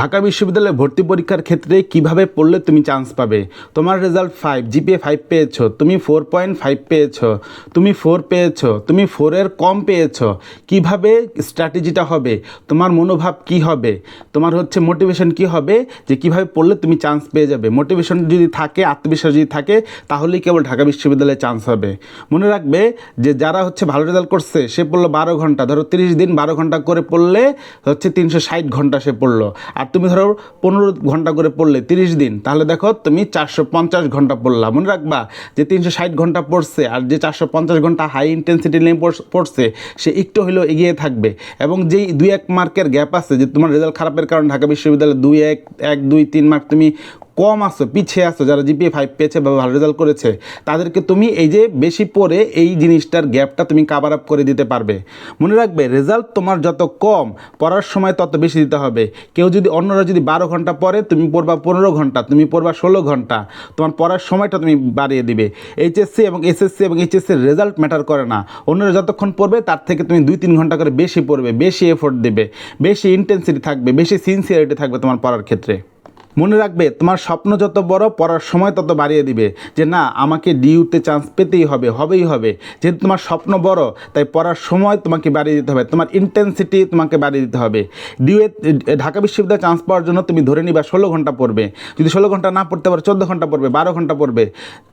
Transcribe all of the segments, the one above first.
ঢাকা বিশ্ববিদ্যালয়ে ভর্তি পরীক্ষার ক্ষেত্রে কীভাবে পড়লে তুমি চান্স পাবে? তোমার রেজাল্ট ফাইভ জিপিএ ফাইভ পেয়েছ, তুমি ফোর পয়েন্ট ফাইভ পেয়েছ, তুমি ফোর পেয়েছ, তুমি ফোরের কম পেয়েছ। কীভাবে স্ট্র্যাটেজিটা হবে? তোমার মনোভাব কি হবে? তোমার হচ্ছে মোটিভেশন কি হবে? যে কীভাবে পড়লে তুমি চান্স পেয়ে যাবে? মোটিভেশন যদি থাকে, আত্মবিশ্বাস যদি থাকে, তাহলেই কেবল ঢাকা বিশ্ববিদ্যালয়ে চান্স হবে। মনে রাখবে যে যারা হচ্ছে ভালো রেজাল্ট করছে, সে পড়ল বারো ঘণ্টা। ধরো তিরিশ দিন বারো ঘণ্টা করে পড়লে হচ্ছে তিনশো ষাট ঘণ্টা সে পড়ল। আর তুমি ধরো পনেরো ঘণ্টা করে পড়লে তিরিশ দিন, তাহলে দেখো তুমি চারশো পঞ্চাশ ঘণ্টা পড়লা। মনে রাখবা যে তিনশো ষাট ঘণ্টা পড়ছে আর যে চারশো পঞ্চাশ ঘণ্টা হাই ইন্টেন্সিটি নিয়ে পড়- পড়ছে, সে একটু হলেও এগিয়ে থাকবে। এবং যেই দুই এক মার্কের গ্যাপ আছে, যে তোমার রেজাল্ট খারাপের কারণে ঢাকা বিশ্ববিদ্যালয়ে দুই এক এক, দুই, তিন মার্ক তুমি কম আসো পিছিয়ে আসো যারা জিপিএ ফাইভ পেয়েছে বা ভালো রেজাল্ট করেছে, তাদেরকে তুমি এই যে বেশি পড়ে এই জিনিসটার গ্যাপটা তুমি কাভার আপ করে দিতে পারবে। মনে রাখবে রেজাল্ট তোমার যত কম, পড়ার সময় তত বেশি দিতে হবে। কেউ যদি অন্যরা যদি বারো ঘণ্টা পড়ে, তুমি পড়বা পনেরো ঘণ্টা, তুমি পড়বা ষোলো ঘণ্টা। তোমার পড়ার সময়টা তুমি বাড়িয়ে দিবে। এইচএসসি এবং এসএসসি এবং এইচএসসির রেজাল্ট ম্যাটার করে না। অন্যরা যতক্ষণ পড়বে, তার থেকে তুমি দুই তিন ঘণ্টা করে বেশি পড়বে, বেশি এফোর্ট দেবে। বেশি ইন্টেন্সিটি থাকবে, বেশি সিনসিয়ারিটি থাকবে তোমার পড়ার ক্ষেত্রে। মনে রাখবে, তোমার স্বপ্ন যত বড়, পড়ার সময় তত বাড়িয়ে দিবে। যে না, আমাকে ডিউতে চান্স পেতেই হবে, হবেই হবে। যেহেতু তোমার স্বপ্ন বড়, তাই পড়ার সময় তোমাকে বাড়িয়ে দিতে হবে। তোমার ইন্টেন্সিটি তোমাকে বাড়িয়ে দিতে হবে। ডিউয়ে, ঢাকা বিশ্ববিদ্যালয়ে চান্স পাওয়ার জন্য তুমি ধরে নিবা ষোলো ঘণ্টা পড়বে। যদি ষোলো ঘণ্টা না পড়তে পারো, চোদ্দ ঘণ্টা পড়বে, বারো ঘণ্টা পড়বে।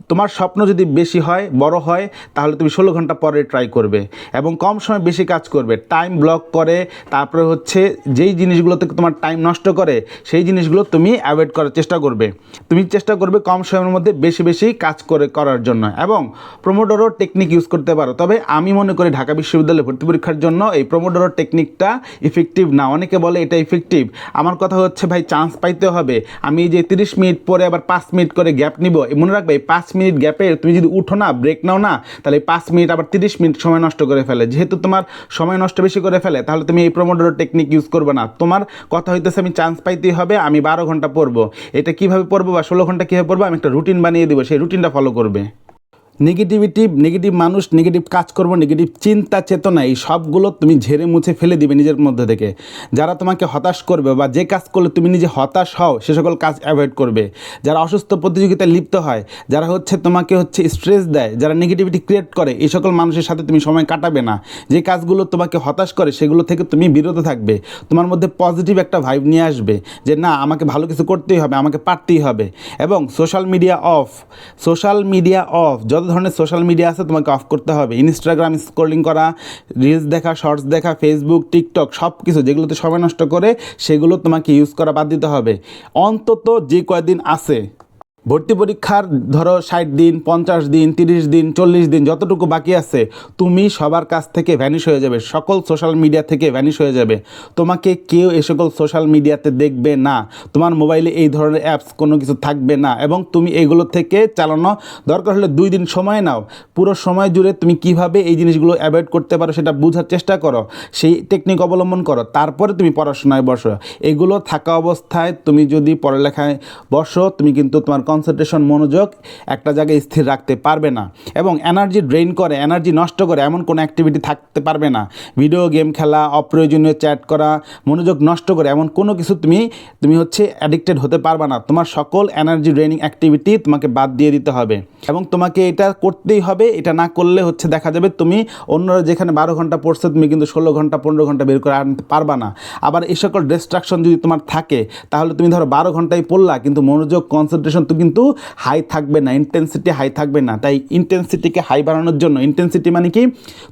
তোমার স্বপ্ন যদি বেশি হয়, বড় হয়, তাহলে তুমি ষোলো ঘণ্টা পরে ট্রাই করবে এবং কম সময় বেশি কাজ করবে। টাইম ব্লক করে, তারপরে হচ্ছে যেই জিনিসগুলোতে তোমার টাইম নষ্ট করে, সেই জিনিসগুলো তুমি অ্যাভয়েড করার চেষ্টা করবে। তুমি চেষ্টা করবে কম সময়ের মধ্যে বেশি বেশি কাজ করে, করার জন্য এবং প্রোমোডোরো টেকনিক ইউজ করতে পারো। তবে আমি মনে করি ঢাকা বিশ্ববিদ্যালয়ে ভর্তি পরীক্ষার জন্য এই প্রোমোডোরো টেকনিকটা ইফেক্টিভ না। অনেকে বলে এটা ইফেক্টিভ আমার কথা হচ্ছে, ভাই চান্স পাইতে হবে। আমি এই যে তিরিশ মিনিট পরে আবার পাঁচ মিনিট করে গ্যাপ নিব। মনে রাখবে, এই পাঁচ মিনিট গ্যাপে তুমি যদি উঠো না ব্রেক নাও না, তাহলে পাঁচ মিনিট আবার তিরিশ মিনিট সময় নষ্ট করে ফেলে। যেহেতু তোমার সময় নষ্ট বেশি করে ফেলে, তাহলে তুমি এই প্রোমোডোরো টেকনিক ইউজ করবে না। তোমার কথা হইতেছে আমি চান্স পাইতেই হবে, আমি বারো ঘণ্টা পড়ব। এটা কীভাবে পড়ব বা ষোলো ঘণ্টা কীভাবে পড়ব, আমি একটা রুটিন বানিয়ে দেবো, সেই রুটিনটা ফলো করবে। নেগেটিভিটি নেগেটিভ মানুষ নেগেটিভ কাজ করব নেগেটিভ চিন্তা, চেতনা, এই সবগুলো তুমি ঝেড়ে মুছে ফেলে দিবে নিজের মধ্যে থেকে। যারা তোমাকে হতাশ করবে বা যে কাজ করলে তুমি নিজে হতাশ হও, সে সকল কাজ অ্যাভয়েড করবে। যারা অসুস্থ প্রতিযোগিতায় লিপ্ত হয়, যারা হচ্ছে তোমাকে হচ্ছে স্ট্রেস দেয়, যারা নেগেটিভিটি ক্রিয়েট করে, এই সকল মানুষের সাথে তুমি সময় কাটাবে না। যে কাজগুলো তোমাকে হতাশ করে, সেগুলো থেকে তুমি বিরত থাকবে। তোমার মধ্যে পজিটিভ একটা ভাইব নিয়ে আসবে যে, না, আমাকে ভালো কিছু করতেই হবে, আমাকে পারতেই হবে। এবং social media off social media off যত ধরনের সোশ্যাল মিডিয়া আছে, তোমাকে অফ করতে হবে। ইনস্টাগ্রাম স্ক্রোলিং করা রিলস দেখা শর্টস দেখা ফেসবুক টিকটক সব কিছু যেগুলোতে সময় নষ্ট করে, সেগুলো তোমাকে ইউজ করা বাদ দিতে হবে। অন্তত যে কয়দিন আছে ভর্তি পরীক্ষার ধরো ষাট দিন, পঞ্চাশ দিন, তিরিশ দিন, চল্লিশ দিন, যতটুকু বাকি আছে, তুমি সবার কাছ থেকে ভ্যানিশ হয়ে যাবে, সকল সোশ্যাল মিডিয়া থেকে ভ্যানিশ হয়ে যাবে। তোমাকে কেউ এ সকল সোশ্যাল মিডিয়াতে দেখবে না, তোমার মোবাইলে এই ধরনের অ্যাপস কোনো কিছু থাকবে না, এবং তুমি এগুলো থেকে চালানো দরকার হলে দুই দিন সময় নাও। পুরো সময় জুড়ে তুমি কীভাবে এই জিনিসগুলো অ্যাভয়েড করতে পারো সেটা বোঝার চেষ্টা করো, সেই টেকনিক অবলম্বন করো, তারপরে তুমি পড়াশোনায় বসো। এগুলো থাকা অবস্থায় তুমি যদি পড়ালেখায় বসো, তুমি কিন্তু তোমার কনসেন্ট্রেশন মনোযোগ একটা জায়গায় স্থির রাখতে পারবে না। এবং এনার্জি ড্রেন করে এনার্জি নষ্ট করে এমন কোনো অ্যাক্টিভিটি থাকতে পারবে না। ভিডিও গেম খেলা, অপ্রয়োজনীয় চ্যাট করা, মনোযোগ নষ্ট করে এমন কোনো কিছু তুমি তুমি হচ্ছে অ্যাডিক্টেড হতে পারবে না। তোমার সকল এনার্জি ড্রেনিং অ্যাক্টিভিটি তোমাকে বাদ দিয়ে দিতে হবে। এবং তোমাকে এটা করতেই হবে, এটা না করলে হচ্ছে দেখা যাবে তুমি অন্যরা যেখানে বারো ঘণ্টা পড়ছে, তুমি কিন্তু ষোলো ঘণ্টা, পনেরো ঘণ্টা বের করে আনতে পারবা না। আবার এই সকল ডিস্ট্রাকশন যদি তোমার থাকে, তাহলে তুমি ধরো বারো ঘন্টায় পড়লা, কিন্তু মনোযোগ কনসেন্ট্রেশন তো কিন্তু হাই থাকবে না ইন্টেন্সিটি হাই থাকবে না। তাই ইন্টেন্সিটিকে হাই বাড়ানোর জন্য ইন্টেন্সিটি মানে কি?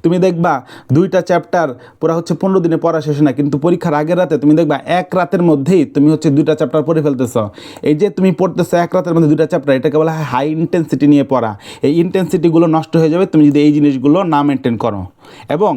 তুমি দেখবা দুইটা চ্যাপ্টার পুরো হচ্ছে পনেরো দিনে পড়া শেষ না, কিন্তু পরীক্ষার আগের রাতে তুমি দেখবা এক রাতের মধ্যেই তুমি হচ্ছে দুইটা চ্যাপ্টার পড়ে ফেলতেছ। এই যে তুমি পড়তেছো এক রাতের মধ্যে দুইটা চ্যাপ্টার এটাকে বলা হয় হাই ইন্টেন্সিটি নিয়ে পড়া। এই ইন্টেন্সিটিগুলো নষ্ট হয়ে যাবে, তুমি যদি এই জিনিসগুলো না মেনটেন করো। এবং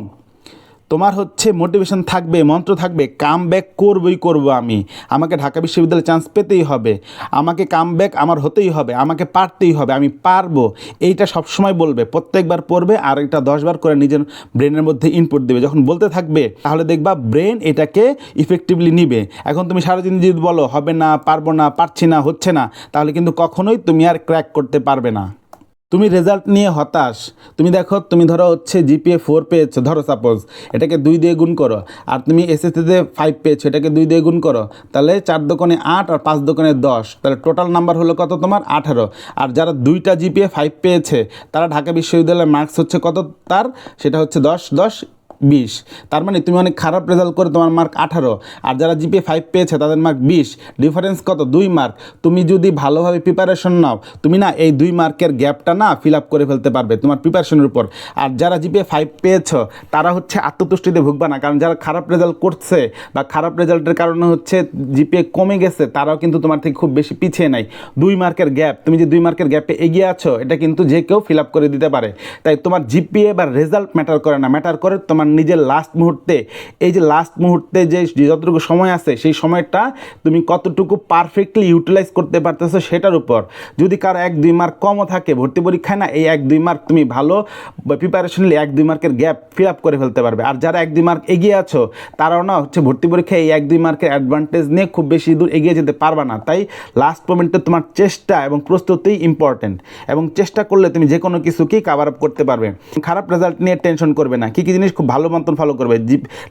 তোমার হচ্ছে মোটিভেশন থাকবে, মন্ত্র থাকবে কাম ব্যাক করবই করব আমি। আমাকে ঢাকা বিশ্ববিদ্যালয়ে চান্স পেতেই হবে। আমাকে কাম ব্যাক আমার হতেই হবে, আমাকে পারতেই হবে, আমি পারব। এইটা সবসময় বলবে, প্রত্যেকবার পড়বে, আর এটা দশবার করে নিজের ব্রেনের মধ্যে ইনপুট দেবে। যখন বলতে থাকবে, তাহলে দেখবা ব্রেন এটাকে ইফেক্টিভলি নিবে। এখন তুমি সারাদিন যদি বলো, হবে না, পারব না, পারছি না, হচ্ছে না, তাহলে কিন্তু কখনোই তুমি আর ক্র্যাক করতে পারবে না। তুমি রেজাল্ট নিয়ে হতাশ। তুমি দেখো, তুমি ধরো হচ্ছে জিপিএ ফোর পেয়েছ, ধরো সাপোজ এটাকে দুই দিয়ে গুণ করো। আর তুমি এসএসসিতে ফাইভ পেয়েছ, এটাকে দুই দিয়ে গুণ করো। তাহলে চার দোকানে আট আর পাঁচ দোকানে দশ। তাহলে টোটাল নাম্বার হলো কত তোমার? আঠারো। আর যারা দুইটা জিপিএ ফাইভ পেয়েছে, তারা ঢাকা বিশ্ববিদ্যালয়ের মার্কস হচ্ছে কত তার? সেটা হচ্ছে দশ। দশ বিশ। তার মানে তুমি অনেক খারাপ রেজাল্ট করে তোমার মার্ক আঠারো। আর যারা জিপিএ ফাইভ পেয়েছে, তাদের মার্ক বিশ। ডিফারেন্স কত? দুই মার্ক তুমি যদি ভালোভাবে প্রিপারেশন নাও, তুমি না এই দুই মার্কের গ্যাপটা না ফিল আপ করে ফেলতে পারবে তোমার প্রিপারেশনের উপর। আর যারা জিপিএ ফাইভ পেয়েছ, তারা হচ্ছে আত্মতুষ্টিতে ভুগবে না। কারণ যারা খারাপ রেজাল্ট করছে বা খারাপ রেজাল্টের কারণে হচ্ছে জিপিএ কমে গেছে, তারাও কিন্তু তোমার থেকে খুব বেশি পিছিয়ে নাই। দুই মার্কের গ্যাপ তুমি যে দুই মার্কের গ্যাপে এগিয়ে আছো, এটা কিন্তু যে কেউ ফিল আপ করে দিতে পারে। তাই তোমার জিপিএ বা রেজাল্ট ম্যাটার করে না। ম্যাটার করে তোমার নিজের লাস্ট মুহূর্তে, এই যে লাস্ট মুহূর্তে যে যতটুকু সময় আছে, সেই সময়টা তুমি কতটুকু পারফেক্টলি ইউটিলাইজ করতে পারতেছো সেটার উপর। যদি কারও এক, দুই মার্ক কমও থাকে, ভর্তি পরীক্ষায় না, এই এক, দুই মার্ক তুমি ভালো প্রিপারেশন নিলে এক, দুই মার্কের গ্যাপ ফিল আপ করে ফেলতে পারবে। আর যারা এক, দুই মার্ক এগিয়ে আছো, তারাও না হচ্ছে ভর্তি পরীক্ষায় এই এক, দুই মার্কের অ্যাডভান্টেজ নিয়ে খুব বেশি দূর এগিয়ে যেতে পারবে না। তাই লাস্ট মোমেন্টে তোমার চেষ্টা এবং প্রস্তুতি ইম্পর্টেন্ট এবং চেষ্টা করলে তুমি যে কোনো কিছুকেই কাভার আপ করতে পারবে। খারাপ রেজাল্ট নিয়ে টেনশন করবে না। কী কী জিনিস খুব ভালো মতন ফলো করবে।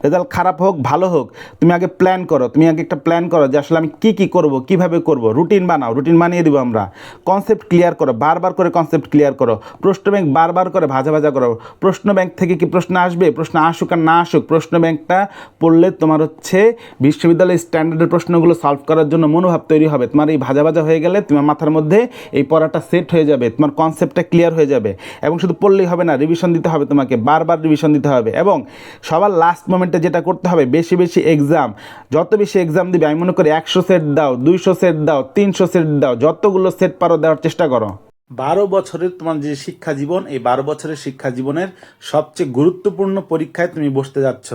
রেজাল্ট খারাপ হোক, ভালো হোক, তুমি আগে প্ল্যান করো, তুমি আগে একটা প্ল্যান করো যে আসলে আমি কী কী করব, কীভাবে করব রুটিন বানাও রুটিন বানিয়ে দেবো আমরা। কনসেপ্ট ক্লিয়ার করো, বারবার করে কনসেপ্ট ক্লিয়ার করো। প্রশ্ন ব্যাংক বারবার করে ভাজা ভাজা করো। প্রশ্ন ব্যাংক থেকে কি প্রশ্ন আসবে? প্রশ্ন আসুক আর না আসুক, প্রশ্ন ব্যাংকটা পড়লে তোমার হচ্ছে বিশ্ববিদ্যালয়ের স্ট্যান্ডার্ডের প্রশ্নগুলো সলভ করার জন্য মনোভাব তৈরি হবে। তোমার এই ভাজা ভাজা হয়ে গেলে তোমার মাথার মধ্যে এই পড়াটা সেট হয়ে যাবে, তোমার কনসেপ্টটা ক্লিয়ার হয়ে যাবে। এবং শুধু পড়লেই হবে না রিভিশন দিতে হবে তোমাকে, বারবার রিভিশন দিতে হবে। এবং সবার লাস্ট মোমেন্টে যেটা করতে হবে, বেশি বেশি এক্সাম যত বেশি এক্সাম দিবে, আমি মনে করি একশো সেট দাও, দুইশো সেট দাও, তিনশো সেট দাও, যতগুলো সেট পারো দেওয়ার চেষ্টা করো। বারো বছরের তোমার যে শিক্ষা জীবন, এই বারো বছরের শিক্ষা জীবনের সবচেয়ে গুরুত্বপূর্ণ পরীক্ষায় তুমি বসতে যাচ্ছ।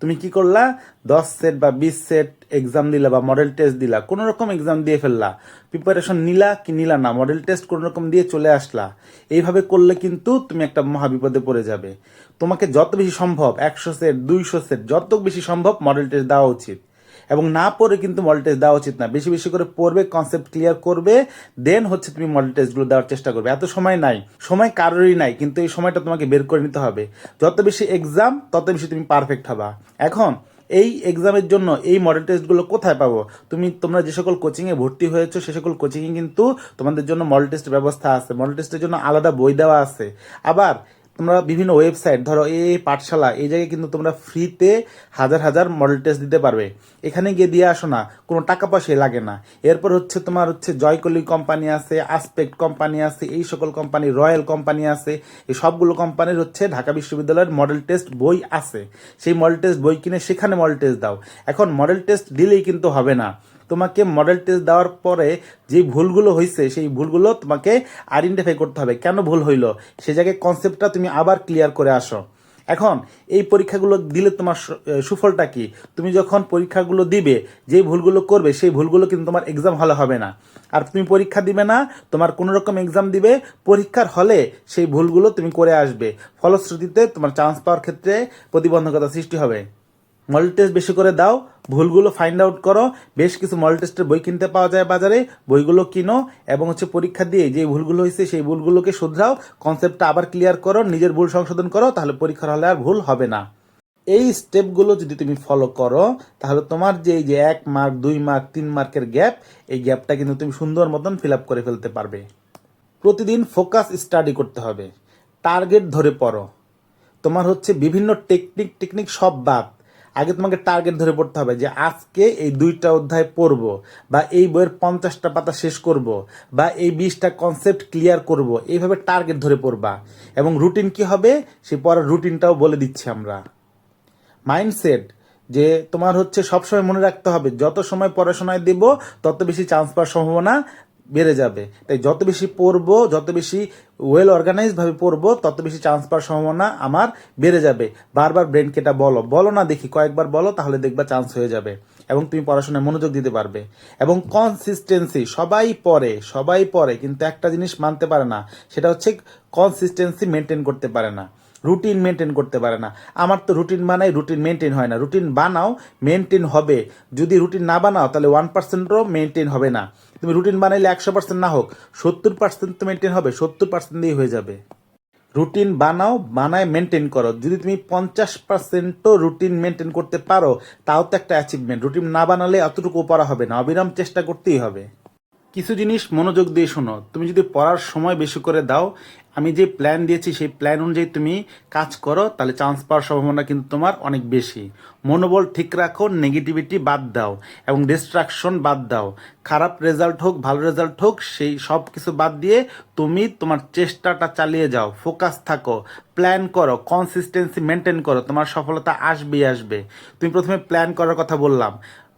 তুমি কি করলা? দশ সেট বা বিশ সেট এক্সাম দিলা বা মডেল টেস্ট দিলা কোনো রকম এক্সাম দিয়ে ফেললা। প্রিপারেশন নিলা কি নিলা না মডেল টেস্ট কোনো রকম দিয়ে চলে আসলা। এইভাবে করলে কিন্তু তুমি একটা মহাবিপদে পড়ে যাবে। তোমাকে যত বেশি সম্ভব, একশো সেট, দুইশো সেট, যত বেশি সম্ভব মডেল টেস্ট দেওয়া উচিত। এবং না পড়ে কিন্তু মডেল টেস্ট দেওয়া উচিত না। বেশি বেশি করে পড়বে কনসেপ্ট ক্লিয়ার করবে দেন হচ্ছে তুমি মডেল টেস্টগুলো দেওয়ার চেষ্টা করবে। এত সময় নাই। সময় কারোরই নাই, কিন্তু এই সময়টা তোমাকে বের করে নিতে হবে। যত বেশি এক্সাম তত বেশি তুমি পারফেক্ট হবা। এখন, এই এক্সামের জন্য এই মডেল টেস্টগুলো কোথায় পাবো? তুমি, তোমরা যে সকল কোচিংয়ে ভর্তি হয়েছো, সে সকল কোচিংয়ে কিন্তু তোমাদের জন্য মডেল টেস্টের ব্যবস্থা আছে। মডেল টেস্টের জন্য আলাদা বই দেওয়া আছে। আবার তোমরা বিভিন্ন ওয়েবসাইট ধরো এই পাঠশালা, এই জায়গায় কিন্তু তোমরা ফ্রিতে হাজার হাজার মডেল টেস্ট দিতে পারবে। এখানে গিয়ে দিয়ে আসো না, কোনো টাকা পয়সাই লাগে না। এরপর হচ্ছে তোমার হচ্ছে জয়কলি কোম্পানি আছে আসপেক্ট কোম্পানি আছে, এই সকল কোম্পানি রয়্যাল কোম্পানি আছে, এই সবগুলো কোম্পানির হচ্ছে ঢাকা বিশ্ববিদ্যালয়ের মডেল টেস্ট বই আছে। সেই মডেল টেস্ট বই কিনে সেখানে মডেল টেস্ট দাও। এখন মডেল টেস্ট দিলেই কিন্তু হবে না। তোমাকে মডেল টেস্ট দেওয়ার পরে যে ভুলগুলো হয়েছে সেই ভুলগুলো তোমাকে আইডেন্টিফাই করতে হবে। কেন ভুল হইল? সে জায়গায় কনসেপ্টটা তুমি আবার ক্লিয়ার করে আসো। এখন, এই পরীক্ষাগুলো দিলে তোমার সুফলটা কি? তুমি যখন পরীক্ষাগুলো দিবে যেই ভুলগুলো করবে, সেই ভুলগুলো কিন্তু তোমার এক্সাম হলে হবে না। আর তুমি পরীক্ষা দিবে না, তোমার কোনো রকম এক্সাম দিবে, পরীক্ষার হলে সেই ভুলগুলো তুমি করে আসবে। ফলশ্রুতিতে তোমার চান্স পাওয়ার ক্ষেত্রে প্রতিবন্ধকতা সৃষ্টি হবে। মডেল টেস্ট বেশি করে দাও, ভুলগুলো ফাইন্ড আউট করো, বেশ কিছু মডেল টেস্টের বই কিনতে পাওয়া যায় বাজারে, বইগুলো কিনো এবং হচ্ছে পরীক্ষা দিয়ে যে ভুলগুলো হয়েছে সেই ভুলগুলোকে শুধরাও কনসেপ্টটা আবার ক্লিয়ার করো, নিজের ভুল সংশোধন করো, তাহলে পরীক্ষার হলে আর ভুল হবে না। এই স্টেপগুলো যদি তুমি ফলো করো, তাহলে তোমার যে এই যে এক মার্ক দুই মার্ক তিন মার্কের গ্যাপ এই গ্যাপটা কিন্তু তুমি সুন্দর মতন ফিল আপ করে ফেলতে পারবে। প্রতিদিন ফোকাস স্টাডি করতে হবে। টার্গেট ধরে পড়ো। তোমার হচ্ছে বিভিন্ন টেকনিক টেকনিক সব বাদ। আগে তোমাকে টার্গেট ধরে পড়তে হবে যে আজকে এই দুইটা অধ্যায় পড়ব বা এই বইয়ের পঞ্চাশটা পাতা শেষ করব বা এই বিশটা কনসেপ্ট ক্লিয়ার করব, এইভাবে টার্গেট ধরে পড়বা। এবং রুটিন কি হবে? সে পড়ার রুটিনটাও বলে দিচ্ছি আমরা। মাইন্ডসেট যে তোমার হচ্ছে সবসময় মনে রাখতে হবে, যত সময় পড়াশোনায় দেব, তত বেশি চান্স পাওয়ার সম্ভাবনা বেড়ে যাবে। তাই যত বেশি পড়ব, যত বেশি ওয়েল অর্গানাইজ ভাবে পড়ব, তত বেশি চান্স পাওয়ার সম্ভাবনা আমার বেড়ে যাবে। বারবার ব্রেন কেটা বলো। বলো না দেখি, কয়েকবার বলো তাহলে দেখবা চান্স হয়ে যাবে এবং তুমি পড়াশোনায় মনোযোগ দিতে পারবে। এবং কনসিস্টেন্সি সবাই পড়ে সবাই পড়ে, কিন্তু একটা জিনিস মানতে পারে না, সেটা হচ্ছে কনসিস্টেন্সি মেনটেন করতে পারে না রুটিন মেনটেন করতে পারে না। আমার তো রুটিন বানাই রুটিন মেনটেন হয় না। রুটিন বানাও মেনটেন হবে। যদি রুটিন না বানাও, তাহলে ওয়ান পার্সেন্টও মেনটেন হবে না। তুমি রুটিন বানাইলে একশো পার্সেন্ট না হোক, সত্তর পার্সেন্ট তো মেনটেন হবে, সত্তর পার্সেন্ট দিয়ে হয়ে যাবে। রুটিন বানাও, বানায় মেনটেন করো। যদি তুমি পঞ্চাশ পার্সেন্টও রুটিন মেনটেন করতে পারো, তাও তো একটা অ্যাচিভমেন্ট রুটিন না বানালে অতটুকু পড়া হবে না। অবিরাম চেষ্টা করতেই হবে। কিছু জিনিস মনোযোগ দিয়ে শোনো। তুমি যদি পড়ার সময় বেশি করে দাও আমি যে প্ল্যান দিয়েছি, সেই প্ল্যান অনুযায়ী তুমি কাজ করো, তাহলে চান্স পাওয়ার সম্ভাবনা কিন্তু তোমার অনেক বেশি। মনোবল ঠিক রাখো নেগেটিভিটি বাদ দাও এবং ডিস্ট্রাকশন বাদ দাও। খারাপ রেজাল্ট হোক, ভালো রেজাল্ট হোক, সেই সব কিছু বাদ দিয়ে তুমি তোমার চেষ্টাটা চালিয়ে যাও ফোকাস থাকো প্ল্যান করো কনসিস্টেন্সি মেনটেন করো, তোমার সফলতা আসবেই আসবে। তুমি প্রথমে প্ল্যান করার কথা বললাম।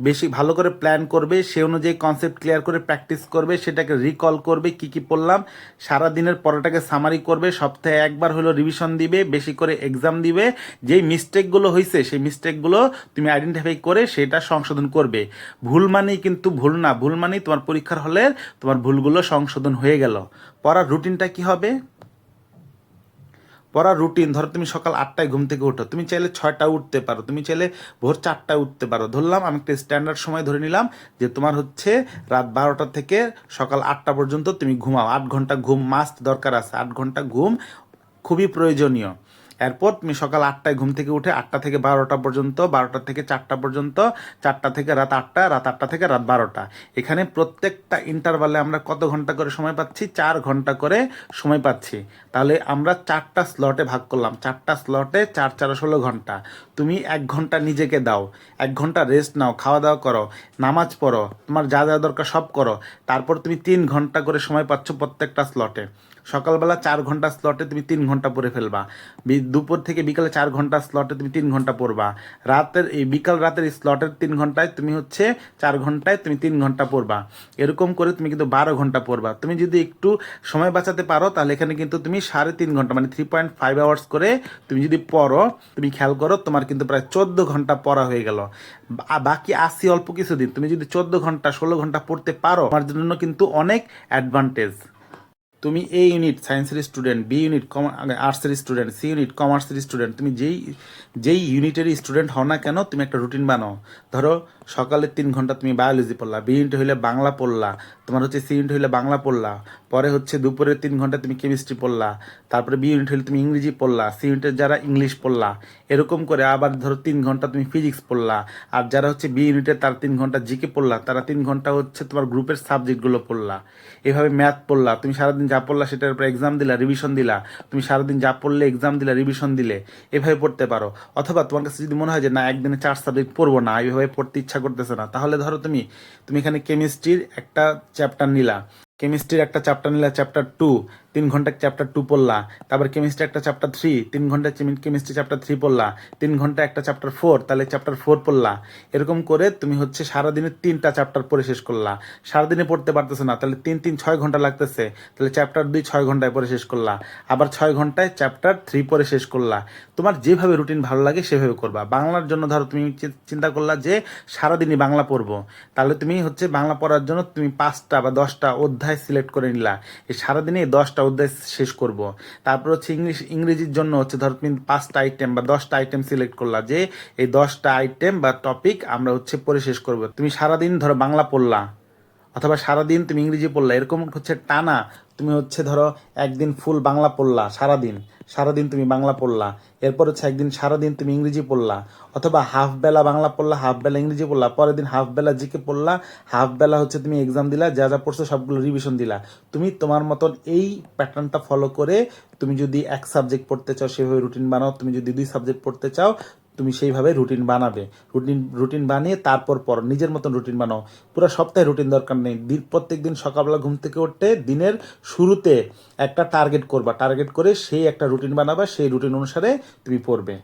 বেশি ভালো করে প্ল্যান করবে, সে অনুযায়ী কনসেপ্ট ক্লিয়ার করে প্র্যাকটিস করবে, সেটাকে রিকল করবে, কি কি পড়লাম সারা দিনের পড়াটাকে সামারি করবে, সপ্তাহে একবার হলো রিভিশন দিবে, বেশি করে এক্সাম দিবে, যেই মিস্টেকগুলো হয়েছে সেই মিস্টেকগুলো তুমি আইডেন্টিফাই করে সেটা সংশোধন করবে। ভুল মানেই কিন্তু ভুল না, ভুল মানেই তোমার পরীক্ষার হলে তোমার ভুলগুলো সংশোধন হয়ে গেল। পড়ার রুটিনটা কি হবে? পড়ার রুটিন ধরো তুমি সকাল আটটায় ঘুম থেকে উঠো তুমি চাইলে ছয়টা উঠতে পারো, তুমি চাইলে ভোর চারটায় উঠতে পারো। ধরলাম আমি একটা স্ট্যান্ডার্ড সময় ধরে নিলাম যে তোমার হচ্ছে রাত বারোটা থেকে সকাল আটটা পর্যন্ত তুমি ঘুমাও। আট ঘণ্টা ঘুম মাস্ট দরকার আছে। আট ঘণ্টা ঘুম খুবই প্রয়োজনীয়। এরপর তুমি সকাল আটটায় ঘুম থেকে উঠে আটটা থেকে বারোটা পর্যন্ত, বারোটা থেকে চারটা পর্যন্ত, চারটা থেকে রাত আটটা রাত আটটা থেকে রাত বারোটা। এখানে প্রত্যেকটা ইন্টারভালে আমরা কত ঘণ্টা করে সময় পাচ্ছি? চার ঘণ্টা করে সময় পাচ্ছি। তাহলে আমরা চারটা স্লটে ভাগ করলাম। চারটা স্লটে চার চার, ষোলো ঘণ্টা। তুমি এক ঘণ্টা নিজেকে দাও। এক ঘণ্টা রেস্ট নাও খাওয়া দাওয়া করো, নামাজ পড়ো, তোমার যা যা দরকার সব করো। তারপর তুমি তিন ঘণ্টা করে সময় পাচ্ছ প্রত্যেকটা স্লটে সকালবেলা চার ঘণ্টা স্লটে তুমি তিন ঘণ্টা পরে ফেলবা। দুপুর থেকে বিকালে চার ঘণ্টা স্লটে তুমি তিন ঘণ্টা পড়বা। রাতের এই বিকাল রাতের স্লটের তিন ঘন্টায় তুমি হচ্ছে চার ঘন্টায় তুমি তিন ঘণ্টা পড়বা। এরকম করে তুমি কিন্তু বারো ঘণ্টা পড়বা। তুমি যদি একটু সময় বাঁচাতে পারো, তাহলে এখানে কিন্তু তুমি সাড়ে তিন ঘণ্টা মানে থ্রি পয়েন্ট ফাইভ আওয়ার্স করে তুমি যদি পড়ো, তুমি খেয়াল করো তোমার কিন্তু প্রায় চোদ্দ ঘণ্টা পড়া হয়ে গেল। বাকি আসি অল্প কিছুদিন। তুমি যদি চোদ্দ ঘণ্টা, ষোলো ঘণ্টা পড়তে পারো আমার জন্য কিন্তু অনেক অ্যাডভান্টেজ তুমি এ ইউনিট সায়েন্সের স্টুডেন্ট বি ইউনিট আর্টসের স্টুডেন্ট সি ইউনিট কমার্সের স্টুডেন্ট তুমি যেই যেই ইউনিটের স্টুডেন্ট হও না কেন, তুমি একটা রুটিন বানাও। ধরো সকালে তিন ঘণ্টা তুমি বায়োলজি পড়লা বি ইউনিট হইলে বাংলা পড়লা, তোমার হচ্ছে সি ইউনিট হইলে বাংলা পড়লা, পরে হচ্ছে দুপুরে তিন ঘণ্টা তুমি কেমিস্ট্রি পড়লা, তারপরে বি ইউনিট হইলে তুমি ইংরেজি পড়লা সি ইউনিটের যারা ইংলিশ পড়লা, এরকম করে আবার ধরো তিন ঘণ্টা তুমি ফিজিক্স পড়লা, আর যারা হচ্ছে বি ইউনিটের তারা তিন ঘণ্টা জিকে পড়লা, তারা তিন ঘণ্টা হচ্ছে তোমার গ্রুপের সাবজেক্টগুলো পড়লা। এভাবে ম্যাথ পড়লা, তুমি সারাদিন যা পড়লা সেটার উপর এক্সাম দিলা রিভিশন দিলা, তুমি সারাদিন যা পড়লে এক্সাম দিলা রিভিশন দিলে, এভাবে পড়তে পারো। অথবা তোমার কাছে যদি মনে হয় যে, না, একদিনে চার সাবজেক্ট পড়ব না, এইভাবে পড়তে ইচ্ছা করতেছে না। তাহলে ধরো তুমি তুমি এখানে কেমিস্ট্রির একটা চ্যাপ্টার নিলা। কেমিস্ট্রির একটা চ্যাপ্টার নিলা চ্যাপ্টার টু তিন ঘণ্টা চ্যাপ্টার টু পড়লা। তারপর কেমিস্ট্রি একটা চ্যাপ্টার থ্রি তিন ঘণ্টা কেমিস্ট্রি চ্যাপ্টার থ্রি পড়লা। তিন ঘণ্টা একটা চ্যাপ্টার ফোর তাহলে চ্যাপ্টার ফোর পড়লা। এরকম করে তুমি হচ্ছে সারাদিনে তিনটা চ্যাপ্টার পড়ে শেষ করলা। সারাদিনে পড়তে পারতেছো না, তাহলে তিন তিন, ছয় ঘণ্টা লাগতেছে। তাহলে চ্যাপ্টার দুই, ছয় ঘন্টায় পড়ে শেষ করলা। আবার ছয় ঘন্টায় চ্যাপ্টার থ্রি পড়ে শেষ করলা। তোমার যেভাবে রুটিন ভালো লাগে সেভাবে করবা। বাংলার জন্য ধরো তুমি চিন্তা করলা যে সারাদিনই বাংলা পড়ব। তাহলে তুমি হচ্ছে বাংলা পড়ার জন্য তুমি পাঁচটা বা দশটা অধ্যায় সিলেক্ট করে নিলা। এই সারাদিনে এই দশটা অধ্যায় শেষ করব। তারপর হচ্ছে ইংলিশ ইংরেজির জন্য হচ্ছে ধরো তুমি পাঁচটা আইটেম বা দশটা আইটেম সিলেক্ট করলা যে এই দশটা আইটেম বা টপিক আমরা হচ্ছে পরে শেষ করব। তুমি সারাদিন ধরো বাংলা পড়লা, অথবা সারাদিন তুমি ইংরেজি পড়লা, এরকম হচ্ছে টানা তুমি হচ্ছে ধরো একদিন ফুল বাংলা পড়লা সারাদিন সারাদিন তুমি বাংলা পড়লা। এরপর হচ্ছে একদিন সারাদিন তুমি ইংরেজি পড়লা। অথবা হাফ বেলা বাংলা পড়লা হাফ বেলা ইংরেজি পড়লা, পরের দিন হাফ বেলা জিকে পড়লা হাফ বেলা হচ্ছে তুমি এক্সাম দিলা, যা যা পড়ছো সবগুলো রিভিশন দিলা। তুমি তোমার মতন এই প্যাটার্নটা ফলো করে তুমি যদি এক সাবজেক্ট পড়তে চাও, সেভাবে রুটিন বানাও। তুমি যদি দুই সাবজেক্ট পড়তে চাও তুমি সেইভাবে রুটিন বানাবে। রুটিন রুটিন বানিয়ে তারপর পর, নিজের মতন রুটিন বানাও। পুরো সপ্তাহে রুটিন দরকার নেই। দিন প্রত্যেক দিন সকালবেলা ঘুম থেকে উঠতে দিনের শুরুতে একটা টার্গেট করবা। টার্গেট করে সেই একটা রুটিন বানাবা, সেই রুটিন অনুসারে তুমি পড়বে।